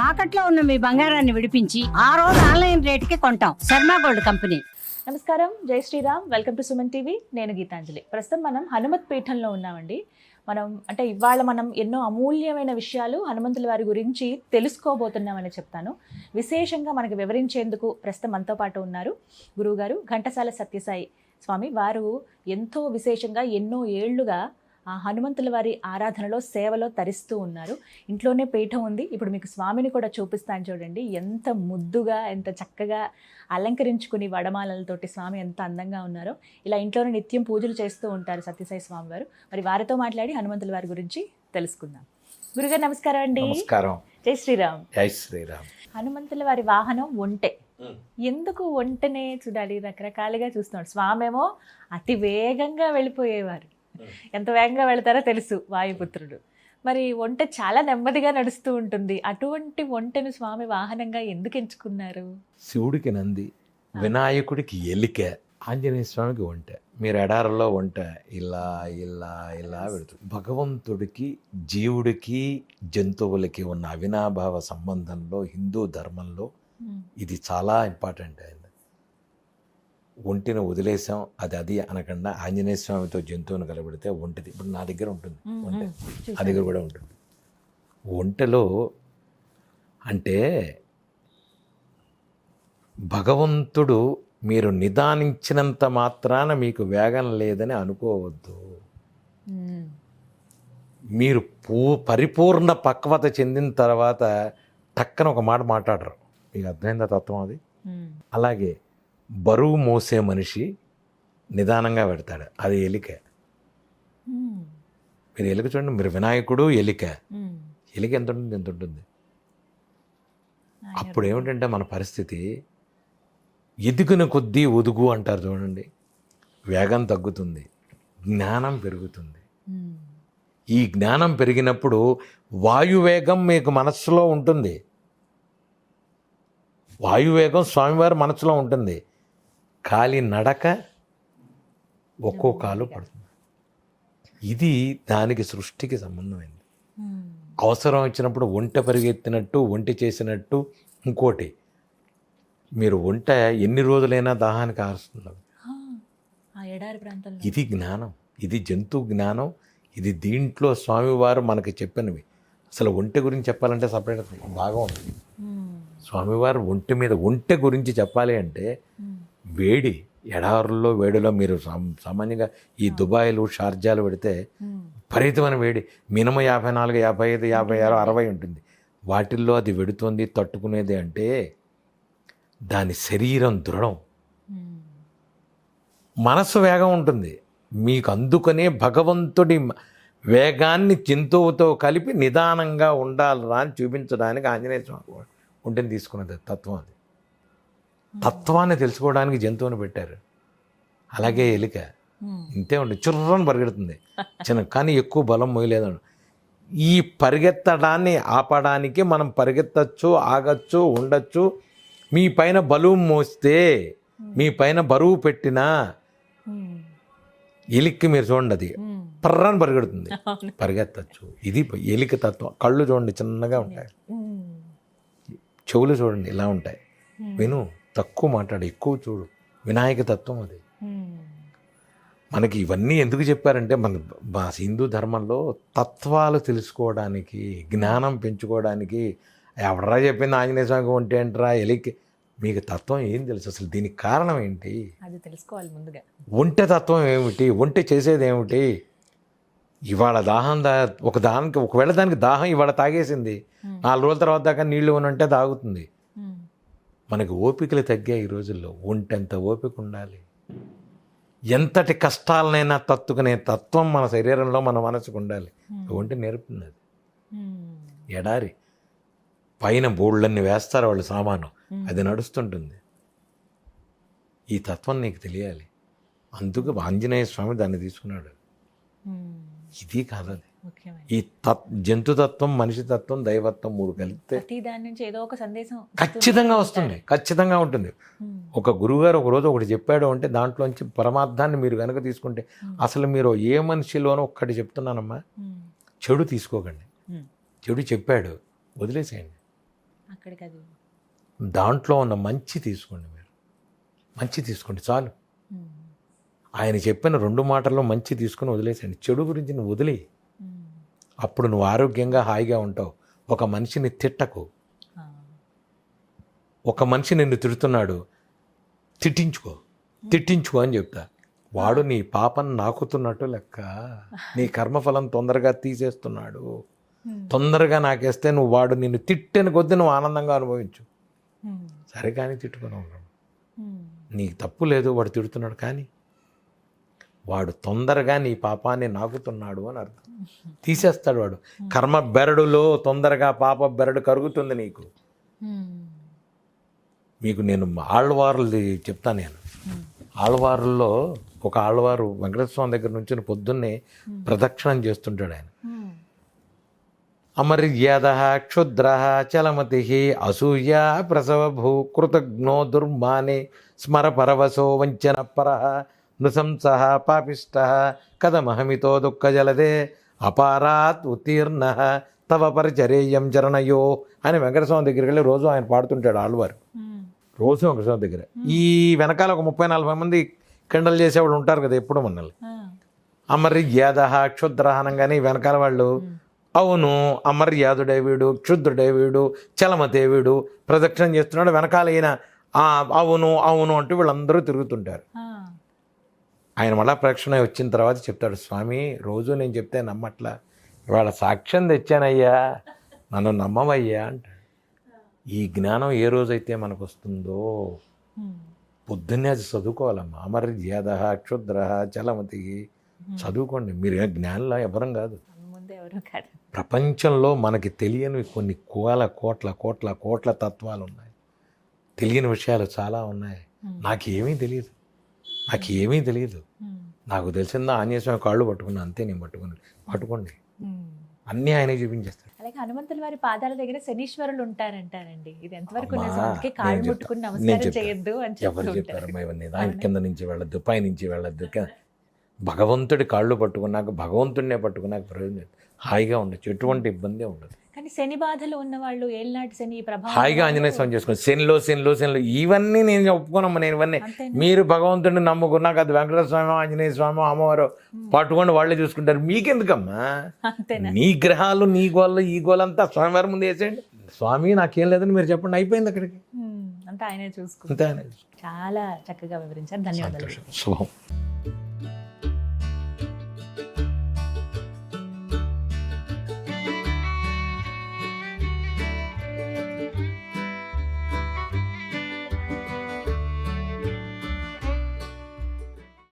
తాకట్లో ఉన్న మీ బంగారాన్ని విడిపించి ఆ రోజు ఆన్లైన్ రేటుకి కొంటాం. Sharma gold company. నమస్కారం. జై Shriram. Welcome to Suman TV. నేను గీతాంజలి. ప్రస్తుతం మనం హనుమత్ పీఠంలో ఉన్నామండి. మనం అంటే ఇవాళ మనం ఎన్నో అమూల్యమైన విషయాలు హనుమంతుల వారి గురించి తెలుసుకోబోతున్నామని చెప్తాను. విశేషంగా మనకి వివరించేందుకు ప్రస్తుతం మనతో పాటు ఉన్నారు గురువుగారు ఘంటసాల సత్యసాయి స్వామి. వారు ఎంతో విశేషంగా ఎన్నో ఏళ్ళుగా హనుమంతుల వారి ఆరాధనలో సేవలో తరిస్తూ ఉన్నారు. ఇంట్లోనే పీఠం ఉంది. ఇప్పుడు మీకు స్వామిని కూడా చూపిస్తాను చూడండి. ఎంత ముద్దుగా ఎంత చక్కగా అలంకరించుకుని వడమాలలతోటి స్వామి ఎంత అందంగా ఉన్నారో. ఇలా ఇంట్లోనే నిత్యం పూజలు చేస్తూ ఉంటారు సత్యసాయి స్వామి వారు మరి వారితో మాట్లాడి హనుమంతుల వారి గురించి తెలుసుకుందాం. గురుగారు నమస్కారం అండి. నమస్కారం. జై శ్రీరామ్. జై శ్రీరామ్. హనుమంతుల వారి వాహనం ఒంటె. ఎందుకు ఒంటనే చూడాలి? రకరకాలుగా చూస్తున్నాడు స్వామి ఏమో అతి వేగంగా వెళ్ళిపోయేవారు. ఎంత వేగంగా వెళ్తారో తెలుసు వాయుపుత్రుడు. మరి ఒంటె చాలా నెమ్మదిగా నడుస్తూ ఉంటుంది. అటువంటి ఒంటెను స్వామి వాహనంగా ఎందుకు ఎంచుకున్నారు? శివుడికి నంది వినాయకుడికి ఎలిక ఆంజనేయ స్వామికి వంట మీరు ఎడారిలో వంట ఇలా ఇలా ఇలా పెడుతుంది భగవంతుడికి జీవుడికి జంతువులకి ఉన్న అవినాభావ సంబంధంలో హిందూ ధర్మంలో ఇది చాలా ఇంపార్టెంట్ అయింది ఒంటిని వదిలేసాం అది అది అనకుండా ఆంజనేయ స్వామితో జంతువుని కలబెడితే ఒంటిది. ఇప్పుడు నా దగ్గర ఉంటుంది ఒంటె. ఆ దగ్గర కూడా ఉంటుంది. ఒంటెలో అంటే భగవంతుడు మీరు నిదానించినంత మాత్రాన మీకు వేగం లేదని అనుకోవద్దు. మీరు పూ పరిపూర్ణ పక్వత చెందిన తర్వాత టక్కన ఒక మాట మాట్లాడరు. మీకు అర్థమైందా తత్వం అది. అలాగే బరువు మోసే మనిషి నిదానంగా పెడతాడు. అది ఎలిక. ఉమ్. మీరు ఎలిక చూడండి మీరు వినాయకుడు ఎలిక. ఉమ్. ఎలిక ఎంత ఉంటుంది ఎంత ఉంటుంది? అప్పుడు ఏమిటంటే మన పరిస్థితి ఎదుగున కొద్దీ ఒదుగు అంటారు చూడండి. వేగం తగ్గుతుంది జ్ఞానం పెరుగుతుంది. ఉమ్. ఈ జ్ఞానం పెరిగినప్పుడు వాయువేగం మీకు మనస్సులో ఉంటుంది. వాయువేగం స్వామివారి మనసులో ఉంటుంది. కాలి నడక ఒక్కో కాలు పడుతుంది. ఇది దానికి సృష్టికి సంబంధమైంది. ఉమ్. అవసరం వచ్చినప్పుడు ఒంట పరిగెత్తినట్టు ఒంటి చేసినట్టు ఇంకోటి మీరు ఒంట ఎన్ని రోజులైనా దాహానికి ఆరుస్తుంది ఆ, ఆ ఎడారి ప్రాంతంలో. ఇది జ్ఞానం ఇది జంతు జ్ఞానం ఇది దీంట్లో స్వామివారు మనకి చెప్పినవి. అసలు ఒంటె గురించి చెప్పాలంటే సపరేట్ బాగా ఉంది. ఉమ్. స్వామివారు ఒంటె మీద ఒంటె గురించి చెప్పాలి అంటే ఉమ్. వేడి ఎడారుల్లో వేడిలో మీరు సామ్- సామాన్యంగా ఈ దుబాయ్లు షార్జాలు పెడితే. విపరీతమైన వేడి. మినిమం యాభై నాలుగు యాభై ఐదు యాభై ఆరు అరవై ఉంటుంది. వాటిల్లో అది వెడుతుంది తట్టుకునేది అంటే దాని శరీరం దృఢం. మనసు వేగం ఉంటుంది. మీకు అందుకనే భగవంతుడి వేగాన్ని జంతువుతో కలిపి నిదానంగా ఉండాలరా అని చూపించడానికి ఆంజనేయ స్వామి ఉంటేని తీసుకున్నది తత్వం అది. తత్వాన్ని తెలుసుకోవడానికి జంతువుని పెట్టారు అలాగే ఎలిక. ఇంతే ఉండి చుర్రని పరిగెడుతుంది చిన్న కానీ ఎక్కువ బలం మొయ్యలేదు ఈ పరిగెత్తడాన్ని ఆపడానికి మనం పరిగెత్తచ్చు ఆగచ్చు ఉండొచ్చు మీ పైన బరువు మోస్తే మీ పైన బరువు పెట్టినా. ఎలిక్కి మీరు చూడండి అది. పర్రని పరిగెడుతుంది. పరిగెత్తచ్చు ఇది ఎలిక తత్వం కళ్ళు చూడండి చిన్నగా ఉంటాయి. చెవులు చూడండి ఇలా ఉంటాయి. విను తక్కువ మాట్లాడు ఎక్కువ చూడు. వినాయక తత్వం అది. మనకి ఇవన్నీ ఎందుకు చెప్పారంటే మన హిందూ ధర్మంలో తత్వాలు తెలుసుకోవడానికి జ్ఞానం పెంచుకోవడానికి ఎవడరా చెప్పింది ఆంజనేయ స్వామికి ఉంటే ఏంట్రా ఎలికి. మీకు తత్వం ఏం తెలుసు? అసలు దీనికి కారణం ఏంటి? అది తెలుసుకోవాలి ముందుగా. ఒంటె తత్వం ఏమిటి? ఒంటె చేసేది ఏమిటి? ఇవాళ దాహం దా ఒక దానికి ఒకవేళ దానికి దాహం ఇవాళ తాగేసింది. నాలుగు రోజుల తర్వాత దాకా నీళ్ళు ఉంటే తాగుతుంది. మనకి ఓపికలు తగ్గాయి ఈ రోజుల్లో. ఒంటెంత ఓపిక ఉండాలి. ఎంతటి కష్టాలనైనా తత్తుకునే తత్వం మన శరీరంలో మన మనసుకు ఉండాలి. ఒంటి నేర్పుతుంది అది. ఎడారి. పైన బోళ్ళన్ని వేస్తారు వాళ్ళు సామాను. అది నడుస్తుంటుంది. ఈ తత్వం నీకు తెలియాలి. అందుకు ఆంజనేయ స్వామి దాన్ని తీసుకున్నాడు. ఇది కాదు అది ముఖ్యమైన ఈ తత్ జంతుతత్వం మనిషి తత్వం దైవత్వం మూడు కలిపితే దాని నుంచి ఏదో ఒక సందేశం ఖచ్చితంగా వస్తుంది ఖచ్చితంగా ఉంటుంది. ఒక గురువుగారు ఒక రోజు ఒకటి చెప్పాడు అంటే దాంట్లోంచి పరమార్థాన్ని మీరు కనుక తీసుకుంటే అసలు మీరు ఏ మనిషిలోనో ఒక్కటి చెప్తున్నానమ్మా. చెడు తీసుకోకండి. చెడు చెప్పాడు వదిలేసేయండి. దాంట్లో ఉన్న మంచి తీసుకోండి మీరు. మంచి తీసుకోండి చాలు. ఆయన చెప్పిన రెండు మాటల్లో మంచి తీసుకుని వదిలేసండి చెడు గురించి నువ్వు వదిలే ఉమ్, అప్పుడు నువ్వు ఆరోగ్యంగా హాయిగా ఉంటావు. ఒక మనిషిని తిట్టకు. ఒక మనిషి నిన్ను తిడుతున్నాడు తిట్టించుకో. తిట్టించుకో అని చెప్తా. వాడు నీ పాపను నాకుతున్నట్టు లెక్క. నీ కర్మఫలం తొందరగా తీసేస్తున్నాడు. తొందరగా నాకేస్తే నువ్వు వాడు నిన్ను తిట్టిన కొద్దీ నువ్వు ఆనందంగా అనుభవించు. సరే కానీ తిట్టుకుని ఉన్నాడు. నీకు తప్పు లేదు వాడు తిడుతున్నాడు కానీ వాడు తొందరగా నీ పాపాన్ని నాకుతున్నాడు అని అర్థం. తీసేస్తాడు వాడు. కర్మ బెరడులో తొందరగా పాప బెరడు కరుగుతుంది నీకు. మీకు నేను ఆళ్వారులది చెప్తాను నేను. ఉమ్, ఆళ్వారుల్లో ఒక ఆళ్వారు వెంకటస్వామి దగ్గర నుంచి పొద్దున్నే ప్రదక్షిణం చేస్తుంటాడు ఆయన. అమర్యాద క్షుద్ర చలమతి అసూయ ప్రసవభూ కృతజ్ఞో దుర్మానే స్మర పరవశో వంచన పర నృశంస పాపిష్ట కథమహమితో దుఃఖజలదే అపారాత్ ఉత్తీర్ణ తవ పరిచరేయం చరణయో అని వెంకటస్వామి దగ్గరికి వెళ్ళి రోజు ఆయన పాడుతుంటాడు ఆళ్వారు. ఉమ్, రోజు వెంకటస్వామి దగ్గర. ఈ వెనకాల ఒక ముప్పై నలభై మంది కిండలు చేసేవాళ్ళు ఉంటారు కదా ఎప్పుడు మనల్ని. ఆ, అమర్యాద క్షుద్ర అనగానే ఈ వెనకాల వాళ్ళు అవును అమర్యాదుడే వీడు క్షుద్రుడే వీడు చలమతే వీడు ప్రదక్షిణం చేస్తున్నాడు. వెనకాల ఈయన "ఆ, అవును అవును అంటూ వీళ్ళందరూ తిరుగుతుంటారు. ఆయన మళ్ళా ప్రదక్షిణ వచ్చిన తర్వాత చెప్తాడు స్వామి రోజు నేను చెప్తే నమ్మట్లా? ఇవాళ సాక్ష్యం తెచ్చానయ్యా నన్ను నమ్మవయ్యా అంటాడు. ఈ జ్ఞానం ఏ రోజైతే మనకు వస్తుందో పొద్దున్నే అది చదువుకోవాలమ్మా అమర్యాద క్షుద్ర చలమతి. చదువుకోండి. మీరు ఏ జ్ఞానంలో ఎవరం కాదు. ముందు ఎవరు కాదు. ప్రపంచంలో మనకి తెలియని కొన్ని కోల కోట్ల కోట్ల కోట్ల తత్వాలు ఉన్నాయి తెలియని విషయాలు చాలా ఉన్నాయి. నాకు ఏమీ తెలియదు. నాకు ఏమీ తెలియదు నాకు తెలిసిందా ఆంజనేయ స్వామి కాళ్ళు పట్టుకున్నా అంతే నేను పట్టుకుని పట్టుకోండి. అన్నీ ఆయనే చూపించేస్తాడు అలాగే హనుమంతుల వారి పాదాల దగ్గర శనీశ్వరులు ఉంటారంటారండి. ఇది ఎంతవరకు కాళ్ళు ముట్టుకుని నమస్కారం. చేయొద్దు అని ఎవరు చెప్పారు ఇవన్నీ? ఆయన కింద నుంచి వెళ్ళొద్దు పై నుంచి వెళ్ళొద్దు. భగవంతుడి కాళ్ళు పట్టుకున్నాక భగవంతుడినే పట్టుకున్నాక ప్రయోజనం. హాయిగా ఉండొచ్చు. ఎటువంటి ఇబ్బంది ఉండదు. శని బాధలు ఉన్న వాళ్ళు ఏళ్ళనాటి శని ప్రభావం హాయిగా ఆంజనేయ స్వామి చేసుకోండి శనిలో శనిలో శనిలో ఇవన్నీ నేను ఒప్పుకోనమ్మా నేను ఇవన్నీ? మీరు భగవంతుడిని నమ్ముకున్నాక అది వెంకటేశ్వర స్వామి ఆంజనేయ స్వామి అమ్మవారు పట్టుకొని వాళ్ళే చూసుకుంటారు. మీకెందుకమ్మా? నీ గ్రహాలు నీ గోళ్ళు ఈ గోలంతా స్వామివారి ముందు వేసేయండి. స్వామి నాకేం లేదని మీరు చెప్పండి. అయిపోయింది అక్కడికి. అంతా ఆయనే చూసుకుంటారు. అంతే అనేది చాలా చక్కగా వివరించారు. ధన్యవాదాలు. శుభం.